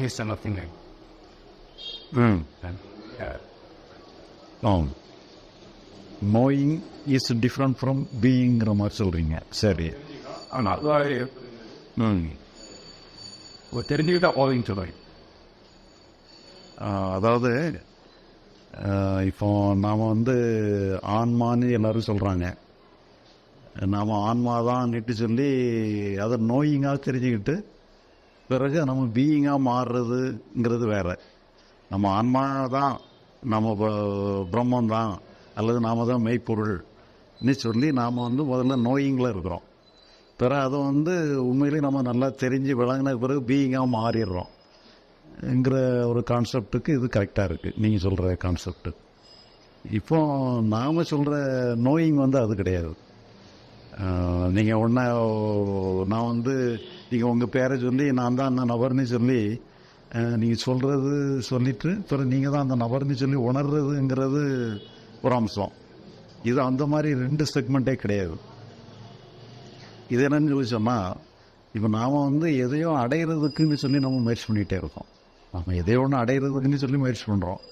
is nothing like ம் that. Yeah. ஆம் knowing is different from பீயிங்கிற மாதிரி சொல்கிறீங்க சரி ஆனால் தெரிஞ்சுக்கிட்டா போதும் சொல்லுவேன் அதாவது ஆ, இப்போ நாம் வந்து ஆன்மான்னு எல்லாரும் சொல்கிறாங்க நாம் ஆன்மா தான்னுட்டு சொல்லி அதை நோயிங்காக தெரிஞ்சுக்கிட்டு பிறகு நம்ம பீயிங்காக மாறுறதுங்கிறது வேறு. நம்ம ஆன்மா தான் நம்ம ப- பிரம்மம் தான் அல்லது நாம் தான் மெய்ப்பொருள்னு சொல்லி நாம் வந்து முதல்ல நோயிங்கில் இருக்கிறோம். பிறகு அதை வந்து உண்மையிலேயே நம்ம நல்லா தெரிஞ்சு விளங்கின பிறகு பீயிங்காக மாறிடுறோம். என்கிற ஒரு கான்செப்டுக்கு இது கரெக்டாக இருக்குது நீங்கள் சொல்கிற கான்செப்ட் இப்போ நாம் சொல்கிற நோயிங் வந்து அது கிடையாது. நீங்கள் ஒன்றா நான் வந்து நீங்கள் உங்கள் பேரை சொல்லி நான் தான் அந்த நபர்னு சொல்லி நீங்கள் சொல்கிறது சொல்லிட்டு பிறகு நீங்கள் தான் அந்த நபர்னு சொல்லி உணர்றதுங்கிறது ஒரு அம்சம். இது அந்த மாதிரி ரெண்டு செக்மெண்ட்டே கிடையாது. இது என்னன்னு சொல்லி சொன்னால் இப்போ நாம் வந்து எதையோ அடையிறதுக்குன்னு சொல்லி நம்ம முயற்சி பண்ணிகிட்டே இருக்கோம். நம்ம எதையோ ஒன்று அடையிறதுக்குன்னு சொல்லி முயற்சி பண்ணுறோம்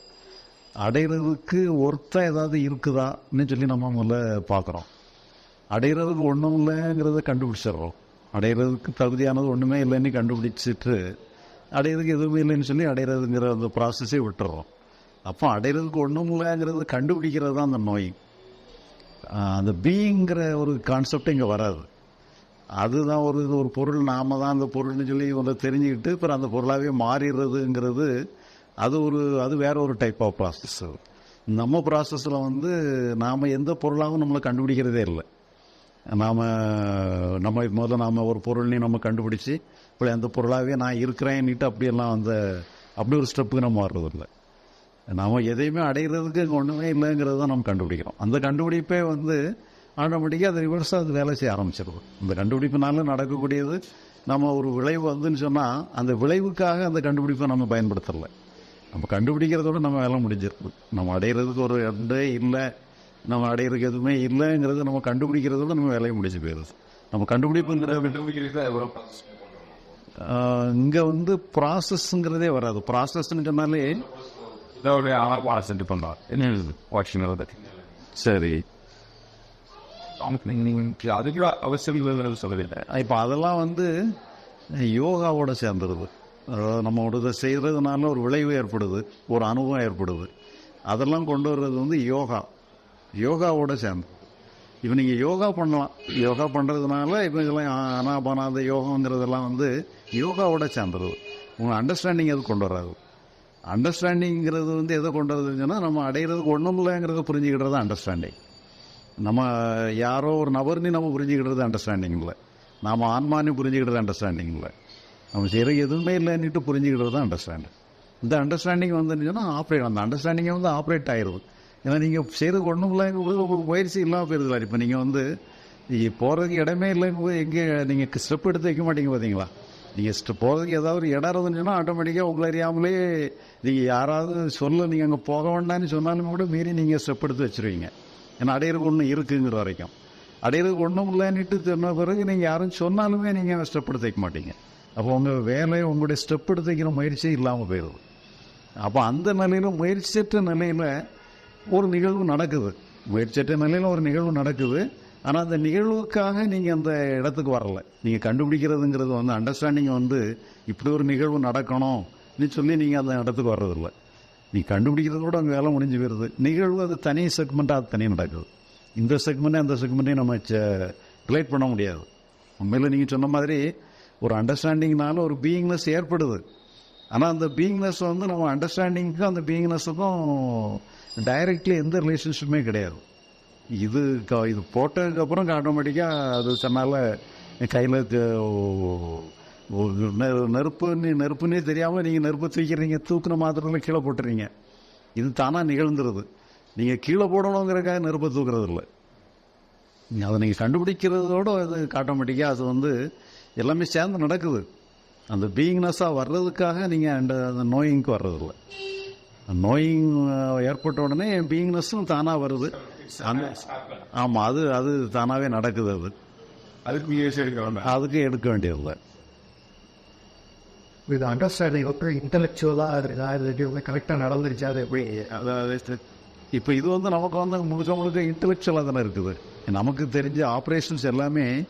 அடையிறதுக்கு ஒருத்தன் ஏதாவது இருக்குதான்னு சொல்லி நம்ம முதல்ல பார்க்குறோம் அடையிறதுக்கு ஒன்றும் இல்லைங்கிறத கண்டுபிடிச்சிடுறோம். அடையிறதுக்கு தகுதியானது ஒன்றுமே இல்லைன்னு கண்டுபிடிச்சிட்டு அடையிறதுக்கு எதுவுமே இல்லைன்னு சொல்லி அடையிறதுங்கிற அந்த ப்ராசஸே விட்டுறோம். அப்போ அடையிறதுக்கு ஒன்றும் இல்லைங்கிறது கண்டுபிடிக்கிறது தான் அந்த நோய். அந்த பீங்கிற ஒரு கான்செப்ட் இங்கே வராது. அதுதான் ஒரு ஒரு பொருள் நாம தான் அந்த பொருள்னு சொல்லி ஒன்றை தெரிஞ்சுக்கிட்டு அப்புறம் அந்த பொருளாகவே மாறிடுறதுங்கிறது அது ஒரு அது வேற ஒரு டைப் ஆஃப் ப்ராசஸ் நம்ம ப்ராசஸில் வந்து நாம் எந்த பொருளாகவும் நம்மளை கண்டுபிடிக்கிறதே இல்லை. நாம் நம்ம முதல்ல நாம் ஒரு பொருள்னு நம்ம கண்டுபிடிச்சி இப்போ அந்த பொருளாகவே நான் இருக்கிறேன்னுட்டு அப்படியெல்லாம் அந்த அப்படி ஒரு ஸ்டெப்புக்கு நம்ம வர்றதில்லை. நாம் எதையுமே அடைகிறதுக்கு அங்கே ஒன்றுமே இல்லைங்கிறது தான் நம்ம கண்டுபிடிக்கிறோம். அந்த கண்டுபிடிப்பே வந்து ஆட்டோமேட்டிக்காக அது ரிவர்ஸாக அது வேலை செய்ய ஆரம்பிச்சிருது. அந்த கண்டுபிடிப்புனால நடக்கக்கூடியது நம்ம ஒரு விளைவு வந்துன்னு சொன்னால் அந்த விளைவுக்காக அந்த கண்டுபிடிப்பை நம்ம பயன்படுத்தலை. நம்ம கண்டுபிடிக்கிறதோட நம்ம வேலை முடிஞ்சிருக்கு நம்ம அடையிறதுக்கு ஒரு இடே இல்லை. நம்ம அடையிறதுக்கு எதுவுமே இல்லைங்கிறது நம்ம கண்டுபிடிக்கிறதோட நம்ம வேலையை முடிஞ்சு போயிடுது நம்ம கண்டுபிடிப்புங்கிற இங்கே வந்து ப்ராசஸ்ங்கிறதே வராது. ப்ராசஸ்ன்னு சொன்னாலே இதோட ஆர்வம் என்ன வாட்சிங் சரி. அதுக்கு அவசியம் இல்லைன்னு சொல்லவில்லை இப்போ அதெல்லாம் வந்து யோகாவோட சேர்ந்துருது. நம்மளோட நம்ம இதை செய்கிறதுனால ஒரு விளைவு ஏற்படுது ஒரு அனுபவம் ஏற்படுது. அதெல்லாம் கொண்டு வர்றது வந்து யோகா. யோகாவோட சேர்ந்து. இப்போ நீங்கள் யோகா பண்ணலாம். யோகா பண்ணுறதுனால இப்போ இதெல்லாம் அனாபானாத யோகங்கிறதெல்லாம் வந்து யோகாவோட சேர்ந்துருது உங்கள் அண்டர்ஸ்டாண்டிங் அது கொண்டு வராது? அண்டர்ஸ்டாண்டிங்கிறது வந்து எதை கொண்டு வருதுன்னா நம்ம அடைகிறதுக்கு ஒன்றும் இல்லைங்கிறத புரிஞ்சுக்கிட்டது அண்டர்ஸ்டாண்டிங் நம்ம யாரோ ஒரு நபர்னு நம்ம புரிஞ்சுக்கிட்டது அண்டர்ஸ்டாண்டிங் இல்லை. நாம் ஆன்மானு புரிஞ்சுக்கிட்டது அண்டர்ஸ்டாண்டிங் இல்லை. நம்ம சரி எதுவுமே இல்லைன்னுட்டு புரிஞ்சுக்கிட்டது தான் அண்டர்ஸ்டாண்டிங் இந்த அண்டர்ஸ்டாண்டிங் வந்துச்சுன்னா ஆப்ரேட் அந்த அண்டர்ஸ்டாண்டிங்கே வந்து ஆப்ரேட் ஆயிடுது ஏன்னா நீங்கள் செய்கிறது ஒன்றும் இல்லை ஒரு முயற்சி இல்லாமல் போயிருது இப்போ நீங்கள் வந்து நீங்கள் போகிறதுக்கு இடமே இல்லைன்னு போது எங்கே நீங்கள் ஸ்டெப் எடுத்து வைக்க மாட்டீங்க பார்த்தீங்களா நீங்கள் ஸ்டெப் போகிறதுக்கு ஏதாவது ஒரு இடம் இருந்துச்சுன்னா ஆட்டோமேட்டிக்காக உங்களை அறியாமலே நீங்கள் யாராவது சொல்ல நீங்கள் அங்கே போக வேண்டாம்னு சொன்னாலும் கூட மீறி நீங்கள் ஸ்டெப் எடுத்து வச்சுருவீங்க. ஏன்னா அடையிறதுக்கு ஒன்று இருக்குங்கிற வரைக்கும். அடையிறதுக்கு ஒன்றும் இல்லைன்னுட்டு சொன்ன பிறகு நீங்கள் யாரும் சொன்னாலுமே நீங்கள் ஸ்டெப் எடுத்து வைக்க மாட்டீங்க. அப்போ உங்கள் வேலையை உங்களுடைய ஸ்டெப் எடுத்து வைக்கிற முயற்சியும் இல்லாமல் போயிடுது அப்போ அந்த நிலையில் முயற்சியற்ற நிலையில் ஒரு நிகழ்வு நடக்குது. முயற்சியற்ற நிலையில் ஒரு நிகழ்வு நடக்குது. ஆனால் அந்த நிகழ்வுக்காக நீங்கள் அந்த இடத்துக்கு வரலை. நீங்கள் கண்டுபிடிக்கிறதுங்கிறது வந்து அண்டர்ஸ்டாண்டிங் வந்து இப்படி ஒரு நிகழ்வு நடக்கணும்னு சொல்லி நீங்கள் அந்த இடத்துக்கு வர்றதில்லை. நீ கண்டுபிடிக்கிறதோட அங்கே வேலை முடிஞ்சு போயிருது. நிகழ்வு அது தனி செக்மெண்ட்டாக அது தனியாக நடக்குது. இந்த செக்மெண்ட்டே அந்த செக்மெண்ட்டையும் நம்ம ரிலேட் பண்ண முடியாது. உண்மையில் நீங்கள் சொன்ன மாதிரி ஒரு அண்டர்ஸ்டாண்டிங்னால ஒரு பீயிங்னஸ் ஏற்படுது. ஆனால் அந்த பீயிங்னஸ் வந்து நம்ம அண்டர்ஸ்டாண்டிங்க்கும் அந்த பீயிங்னஸுக்கும் டைரக்ட்லி எந்த ரிலேஷன்ஷிப்புமே கிடையாது. இது க- இது போட்டதுக்கப்புறம் ஆட்டோமேட்டிக்காக அது சொன்னால கையில் நெருப்புன்னு நெருப்புன்னே தெரியாமல் நீங்கள் நெருப்பு தூக்கிறீங்க தூக்குன மாத்திரத்தில் கீழே போட்டுறீங்க. இது தானாக நிகழ்ந்துருது. நீங்கள் கீழே போடணுங்கிறக்காக நெருப்பை தூக்குறது இல்லை அதை நீங்கள் கண்டுபிடிக்கிறதோட அது ஆட்டோமேட்டிக்காக அது வந்து எல்லாமே சேர்ந்து நடக்குது. அந்த பீயிங்னஸ்ஸாக வர்றதுக்காக நீங்கள் அந்த அந்த நோயிங்க்கு வர்றதில்ல. நோயிங் ஏற்பட்ட உடனே பீயிங்னஸும் தானாக வருது. அந்த ஆமாம் அது அது தானாகவே நடக்குது அது. அதுக்கு முயற்சி எடுக்க வேண்டாம். அதுக்கு எடுக்க வேண்டியதில்லை. இது அண்டர்ஸ்டாண்டிங் வந்து இன்டலெக்சுவலாக இருக்கா இது கரெக்டாக நடந்துருச்சா அது எப்படி அதாவது இப்போ இது வந்து நமக்கு வந்து முழுக்க முழுக்க இன்டெலெக்சுவலாக தானே இருக்குது. நமக்கு தெரிஞ்ச ஆப்ரேஷன்ஸ் எல்லாமே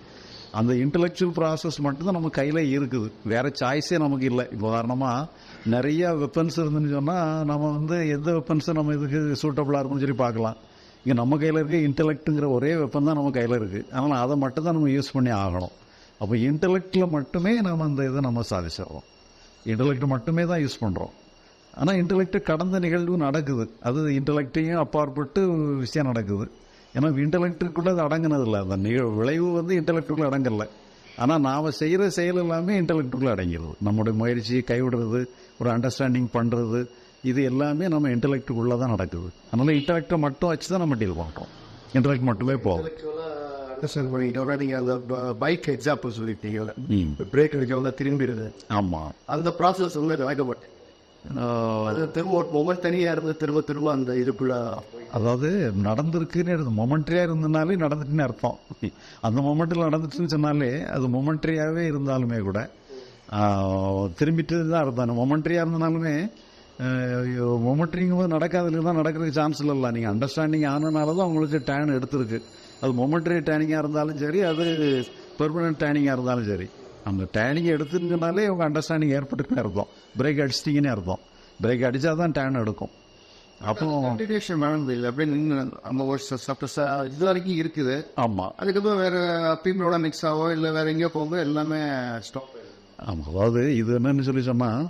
அந்த இன்டெலெக்சுவல் ப்ராசஸ் மட்டும்தான் நம்ம கையில் இருக்குது. வேறு சாய்ஸே நமக்கு இல்லை. இப்போ உதாரணமாக நிறைய வெப்பன்ஸ் இருந்துன்னு சொன்னால் நம்ம வந்து எந்த வெப்பன்ஸும் நம்ம இதுக்கு சூட்டபுளாக இருக்கும்னு சொல்லி பார்க்கலாம். இங்கே நம்ம கையில் இருக்க இன்டெலெக்ட்டுங்கிற ஒரே வெப்பன் தான் நம்ம கையில் இருக்குது அதனால் அதை மட்டும் தான் நம்ம யூஸ் பண்ணி ஆகணும். அப்போ இன்டலெக்டில் மட்டுமே நம்ம அந்த இதை நம்ம சாதிச்சிடுறோம். இன்டெலெக்ட் மட்டுமே தான் யூஸ் பண்ணுறோம் ஆனால் இன்டெலெக்ட் கடந்த நிகழ்வு நடக்குது. அது இன்டலெக்டையும் அப்பாற்பட்டு விஷயம் நடக்குது. ஏன்னா இன்டெலெக்டுக்குள்ளே அது அடங்கினதில்லை. அந்த நிகழ் விளைவு வந்து இன்டெலெக்டுக்குள்ளே அடங்கலை. ஆனால் நாம் செய்கிற செயல் எல்லாமே இன்டெலெக்டுக்குள்ளே அடங்கிடுது நம்முடைய முயற்சி கைவிடுறது ஒரு அண்டர்ஸ்டாண்டிங் பண்ணுறது இது எல்லாமே நம்ம இன்டெலெக்டுக்குள்ளே தான் நடக்குது. அதனால் இன்டெலெக்டை மட்டும் வச்சு தான் நம்ம டீல் பண்ணுறோம் இன்டெலெக்ட் மட்டுமே அந்த பைக் எக்ஸாம்பிள் சொல்லிட்டீங்க. ம். பிரேக் அடிக்க திரும்பிடுது. ஆமாம் அந்த ப்ராசஸ் வந்து நடக்கப்பட்டேன் அது திரும்ப ஒரு மொமெண்ட் தனியாக இருந்து திரும்ப திரும்ப அந்த இதுக்குள்ள அதாவது நடந்திருக்குன்னு இருந்து மொமெண்ட்ரியாக இருந்தனாலே நடந்துட்டுன்னு அர்த்தம். அந்த மொமெண்ட்டில் நடந்துட்டுன்னு சொன்னாலே அது மொமெண்ட்ரியாகவே இருந்தாலுமே கூட திரும்பிட்டு தான் அர்த்தம். மொமெண்ட்ரியாக இருந்தனாலுமே மொமெண்ட்ரிங்கும் போது நடக்காததுக்கு தான் நடக்கிறதுக்கு சான்ஸ் இல்லை நீங்கள் அண்டர்ஸ்டாண்டிங் ஆனனால தான் உங்களுக்கு டேன் எடுத்திருக்கு. அது மொமெண்ட்ரி டேனிங்காக இருந்தாலும் சரி அது பெர்மனன்ட் டேனிங்காக இருந்தாலும் சரி. அந்த டேனிங் எடுத்துருக்கனாலே உங்கள் அண்டர்ஸ்டாண்டிங் ஏற்பட்டுக்குன்னு அர்த்தம். பிரேக் அடிச்சிட்டிங்கன்னு அர்த்தம். பிரேக் அடித்தா தான் டேன் எடுக்கும். அப்போ கண்டினியூஷன் வேணும் இல்லை. அப்படின்னு நம்ம ஒரு சப்ட இது வரைக்கும் இருக்குது. ஆமாம் அதுக்கப்புறம் வேற பீப்புளோட மிக்ஸ் ஆகோ இல்லை வேற எங்கேயோ போகும்போது எல்லாமே ஸ்டாப் ஆமாம் அதாவது இது என்னன்னு சொல்லி சொன்னால்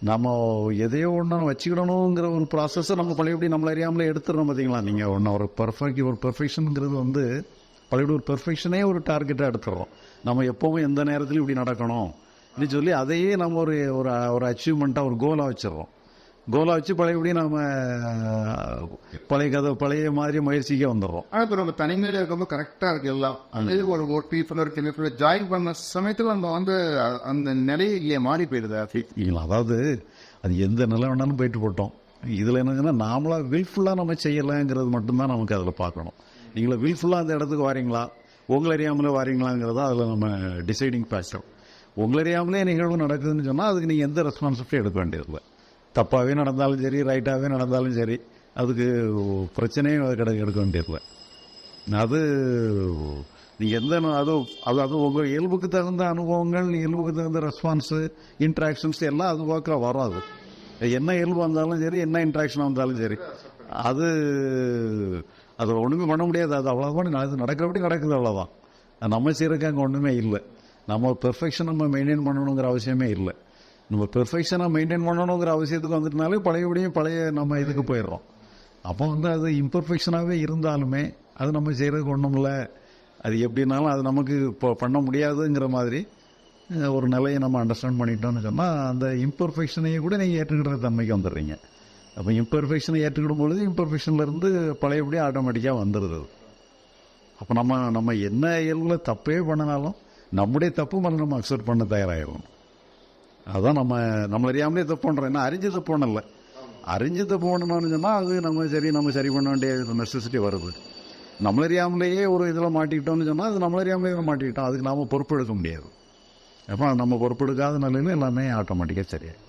நம்ம எதையோ ஒன்று வச்சுக்கிடணுங்கிற ஒரு ப்ராசஸை நம்ம பழையபடி நம்மள அறியாமலே எடுத்துடுறோம் பார்த்தீங்களா நீங்கள் ஒன்று ஒரு பர்ஃபெக்ட் ஒரு பெர்ஃபெக்ஷனுங்கிறது வந்து பழையபடி ஒரு பெர்ஃபெக்ஷனே ஒரு டார்கெட்டாக எடுத்துடுறோம். நம்ம எப்போவும் எந்த நேரத்திலும் இப்படி நடக்கணும். இப்படி சொல்லி அதையே நம்ம ஒரு ஒரு ஒரு அச்சீவ்மெண்ட்டாக ஒரு கோலாக வச்சிடுறோம். கோலாக வச்சு பழையபடி நம்ம பழைய கதை பழைய மாதிரி முயற்சிக்கே வந்துடுறோம். ஆனால் இப்போ நம்ம தனிமையில் இருக்கும்போது கரெக்டாக இருக்கு எல்லாம். இது ஒரு ஒரு பீப்புள் ஒரு கிலோ ஜாயின் பண்ண சமயத்தில் நம்ம வந்து அந்த நிலையிலேயே மாறி போயிடுது அது இல்லைங்களா அதாவது அது எந்த நிலை வேணாலும் போயிட்டு போட்டோம். இதில் என்னங்கன்னா நாமளாக வில்ஃபுல்லாக நம்ம செய்யலைங்கிறது மட்டும்தான் நமக்கு அதில் பார்க்கணும். நீங்கள வில்ஃபுல்லாக அந்த இடத்துக்கு வாரீங்களா? உங்களை அறியாமலே வாரீங்களாங்கிறத அதில் நம்ம டிசைடிங் ஃபேக்டர் உங்களை அறியாமலே நிகழ்வு நடக்குதுன்னு சொன்னால் அதுக்கு நீங்கள் எந்த ரெஸ்பான்சிபிலிட்டி எடுக்க வேண்டியதில்லை. தப்பாகவே நடந்தாலும் சரி ரைட்டாகவே நடந்தாலும் சரி அதுக்கு பிரச்சனையும் அது கிடைக்க எடுக்க வேண்டியதில்லை. அது நீங்கள் எந்த அதுவும் அது அது அது உங்கள் இயல்புக்கு தகுந்த அனுபவங்கள் இயல்புக்கு தகுந்த ரெஸ்பான்ஸு இன்ட்ராக்ஷன்ஸ் எல்லாம் அது பார்க்க வரும் அது என்ன இயல்பு வந்தாலும் சரி என்ன இன்ட்ராக்ஷன் வந்தாலும் சரி அது அது ஒன்றுமே பண்ண முடியாது. அது அவ்வளோதான் அது நடக்கிறபடி நடக்குது அவ்வளோதான் நம்ம சீரக்காங்க அங்கே ஒன்றுமே இல்லை. நம்ம பெர்ஃபெக்ஷன் நம்ம மெயின்டைன் பண்ணணுங்கிற அவசியமே இல்லை. நம்ம பெர்ஃபெக்ஷனாக மெயின்டைன் பண்ணணுங்கிற அவசியத்துக்கு வந்துட்டனாலே பழையபடியும் பழைய நம்ம இதுக்கு போயிடுறோம். அப்போ வந்து அது இம்பர்ஃபெக்ஷனாகவே இருந்தாலுமே அது நம்ம செய்கிறதுக்கு ஒன்றும்ல இல்லை. அது எப்படின்னாலும் அது நமக்கு இப்போ பண்ண முடியாதுங்கிற மாதிரி ஒரு நிலையை நம்ம அண்டர்ஸ்டாண்ட் பண்ணிட்டோம்னு சொன்னால் அந்த இம்பர்ஃபெக்ஷனையும் கூட நீங்கள் ஏற்றுக்கிற தன்மைக்கு வந்துடுறீங்க. அப்போ இம்பர்ஃபெக்ஷனை ஏற்றுக்கிடும் பொழுது இம்பர்ஃபெக்ஷன்லேருந்து பழையபடியும் ஆட்டோமேட்டிக்காக வந்துடுது அப்போ நம்ம நம்ம என்ன இயல்பில் தப்பே பண்ணினாலும் நம்முடைய தப்பு மேலே நம்ம அக்செப்ட் பண்ண தயாராகிடணும் அதான் நம்ம நம்ம அறியாமலே தப்பு பண்ணுறோம் ஏன்னா அறிஞ்சு தப்பு பண்ணல அறிஞ்சு தப்பு பண்ணணும்னு சொன்னால் அது நம்ம சரி நம்ம சரி பண்ண வேண்டிய நெசசிட்டி வருது. நம்மளறியாமலேயே ஒரு இதில் மாட்டிக்கிட்டோம்னு சொன்னால் அது நம்மளறியாமலே மாட்டிக்கிட்டோம். அதுக்கு நாம் பொறுப்பெடுக்க முடியாது. அப்போ நம்ம பொறுப்பெடுக்காத நிலையில எல்லாமே ஆட்டோமேட்டிக்காக சரியாயிடும்.